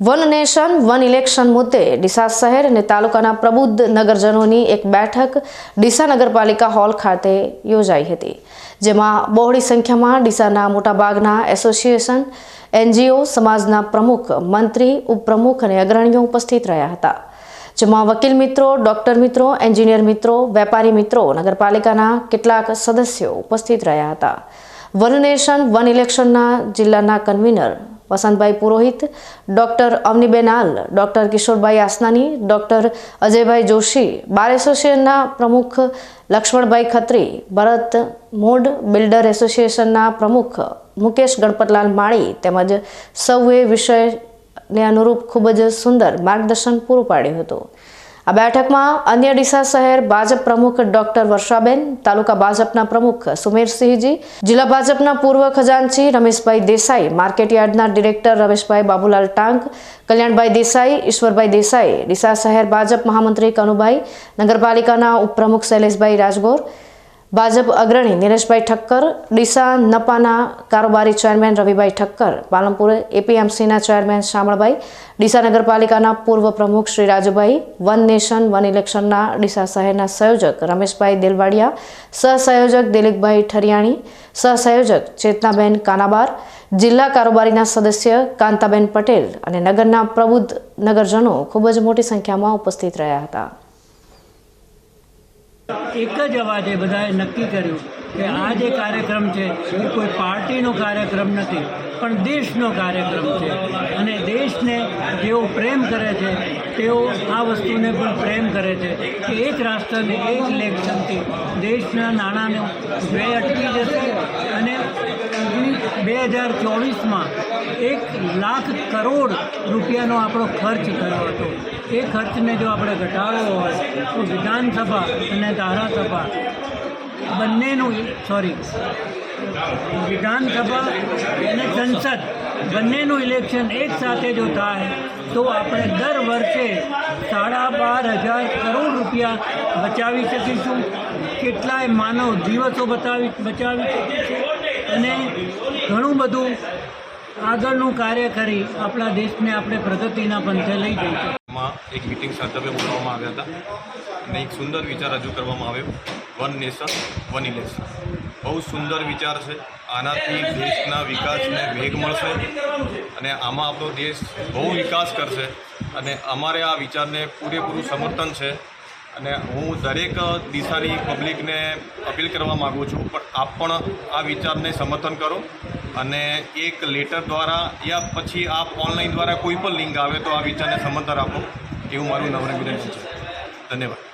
One nation, one election મુદ્દે ડીસા શહેર અને તાલુકાના પ્રબુદ્ધ નગરજનોની એક બેઠક ડીસા નગરપાલિકા હોલ ખાતે યોજાઈ હતી, જેમાં બહોળી સંખ્યામાં ડીસાના મોટાભાગના એસોસિએશન, એનજીઓ, સમાજના પ્રમુખ, મંત્રી, ઉપપ્રમુખ અને અગ્રણીઓ ઉપસ્થિત રહ્યા હતા, જેમાં વકીલ મિત્રો, ડોક્ટર મિત્રો, એન્જિનિયર મિત્રો, વેપારી મિત્રો, નગરપાલિકાના કેટલાક સદસ્યો ઉપસ્થિત રહ્યા હતા. વન નેશન, વન ઇલેક્શનના જિલ્લાના convener Vasantbhai Purohit, doctor Avniben Aal, doctor Kishorbhai Asnani, doctor Ajaybhai Joshi, bar એસોસિએશનના પ્રમુખ લક્ષ્મણભાઈ ખત્રી, ભરત મૂડ બિલ્ડર એસોસિએશનના પ્રમુખ મુકેશ ગણપતલાલ માળી તેમજ સૌએ વિષયને અનુરૂપ ખૂબ જ સુંદર માર્ગદર્શન પૂરું પાડ્યું હતું. આ બેઠકમાં અન્ય ડીસા શહેર ભાજપ પ્રમુખ ડોક્ટર વર્ષાબેન, તાલુકા ભાજપના પ્રમુખ સુમેરસિંહજી, જિલ્લા ભાજપના પૂર્વ ખજાનચી રમેશભાઈ દેસાઈ, માર્કેટ યાર્ડના ડિરેક્ટર રમેશભાઈ બાબુલાલ ટાંક, કલ્યાણભાઈ દેસાઈ, ઈશ્વરભાઈ દેસાઈ, ડીસા શહેર ભાજપ મહામંત્રી કનુભાઈ, નગરપાલિકાના ઉપપ્રમુખ શૈલેષભાઈ રાજગોર ભાજપ અગ્રણી નિલેશભાઈ ઠક્કર, ડીસા નપાના કારોબારી ચેરમેન રવિભાઈ ઠક્કર, પાલનપુર એપીએમસીના ચેરમેન શામળભાઈ, ડીસા નગરપાલિકાના પૂર્વ પ્રમુખ Shri Rajubhai, one nation, one ઇલેક્શનના Deesa શહેરના સંયોજક રમેશભાઈ દેલવાડિયા, સહસંયોજક દિલીપભાઈ ઠરિયાણી, સહસંયોજક ચેતનાબેન કાનાબાર, જિલ્લા કારોબારીના સદસ્ય કાંતાબેન પટેલ અને નગરના પ્રબુદ્ધ નગરજનો ખૂબ જ મોટી સંખ્યામાં ઉપસ્થિત રહ્યા હતા. એક જ અવાજે બધાએ નક્કી કર્યું કે આ જે કાર્યક્રમ છે એ કોઈ પાર્ટીનો કાર્યક્રમ નથી, પણ દેશનો કાર્યક્રમ છે. અને દેશને જેઓ પ્રેમ કરે છે, તેઓ આ વસ્તુને પણ પ્રેમ કરે છે કે એક રાષ્ટ્રને એક ઇલેક્શનથી દેશના નાણાંનો વ્યય અટકી જશે અને બે હજાર ચોવીસમાં એક લાખ કરોડ રૂપિયાનો આપણો ખર્ચ થયો હતો. એ ખર્ચને જો આપણે ઘટાડવો હોય, તો વિધાનસભા અને ધારાસભા બંનેનું સોરી વિધાનસભા અને સંસદ બંનેનું ઇલેક્શન એક સાથે જો થાય, તો આપણે દર વર્ષે સાડા બાર હજાર કરોડ રૂપિયા બચાવી શકીશું. કેટલાય માનવ દિવસો બતાવી, બચાવી શકીશું. અને ઘણું બધું આગળનું કાર્ય કરી આપણા દેશને આપણે પ્રગતિના પંથે લઈ જઈશું. એક મિટિંગ સંદર્ભે બોલાવવામાં આવ્યા હતા અને એક સુંદર વિચાર રજૂ કરવામાં આવ્યો. વન નેશન વન ઇલેક્શન બહુ સુંદર વિચાર છે. આનાથી દેશના વિકાસને વેગ મળશે અને આમાં આપણો દેશ બહુ વિકાસ કરશે. અને અમારે આ વિચારને પૂરેપૂરું સમર્થન છે. અને હું દરેક દિશાની પબ્લિકને અપીલ કરવા માગું છું, પણ આપ પણ આ વિચારને સમર્થન કરો અને એક લેટર દ્વારા યા પછી આપ ઓનલાઈન દ્વારા કોઈ પણ લિંક આવે તો આ વિચારને સમર્થન આપો, એવું મારું નમ્ર વિનંતી છે. ધન્યવાદ.